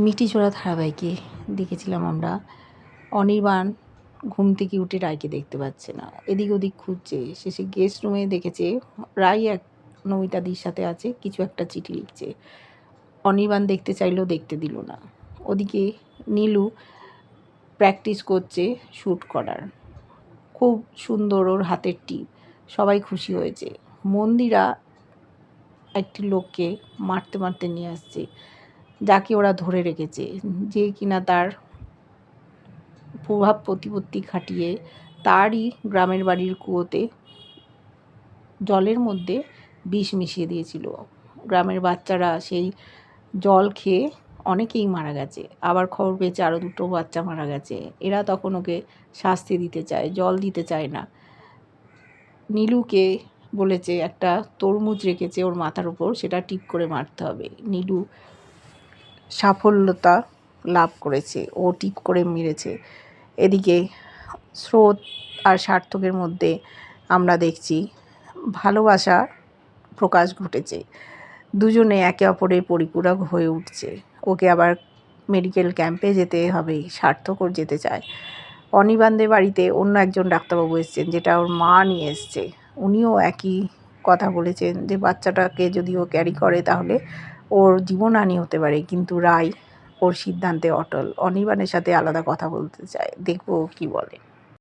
মিটিচোরা ধারাবাহিকে দেখেছিলাম আমরা। অনির্বাণ ঘুম থেকে উঠে রায়কে দেখতে পাচ্ছে না। এদিক ওদিক খুঁজছে, শেষে গেস্ট রুমে দেখেছে, রায় এক নমিতাদির সাথে আছে, কিছু একটা চিঠি লিখছে। অনির্বাণ দেখতে চাইলেও দেখতে দিল না। ওদিকে নীলু প্র্যাকটিস করছে শ্যুট করার। খুব সুন্দর ওর হাতের টিপ, সবাই খুশি হয়েছে। মন্দিরা একটি লোককে মারতে মারতে নিয়ে আসছে। যাকে ওরা ধরে রেখেছে, যে কিনা তার প্রভাব প্রতিপত্তি খাটিয়ে তারই গ্রামের বাড়ির কুয়োতে জলের মধ্যে বিষ মিশিয়ে দিয়েছিল। গ্রামের বাচ্চারা সেই জল খেয়ে অনেকেই মারা গেছে। আবার খবর পেয়েছে আরও দুটো বাচ্চা মারা গেছে। এরা তখন ওকে শাস্তি দিতে চায়, জল দিতে চায় না। নীলুকে বলেছে, একটা তরমুজ রেখেছে ওর মাথার উপর, সেটা টিপ করে মারতে হবে। নীলু সাফল্যতা লাভ করেছে ও টিপ করে মেরেছে। এদিকে স্রোত আর সার্থকের মধ্যে আমরা দেখছি ভালোবাসা প্রকাশ ঘটেছে। দুজনে একে অপরের পরিপূরক হয়ে উঠছে। ওকে আবার মেডিকেল ক্যাম্পে যেতে হবে, সার্থকও যেতে চায়। অনিবান্ধের বাড়িতে অন্য একজন ডাক্তারবাবু এসছেন, যেটা ওর মা নিয়ে এসছে। উনিও একই কথা বলেছেন যে, বাচ্চাটাকে যদি ও ক্যারি করে তাহলে ওর জীবনহানি হতে পারে, কিন্তু রায় ওর সিদ্ধান্তে অটল। অনির্বাণের সাথে আলাদা কথা বলতে চায়। দেখব ও কী বলে।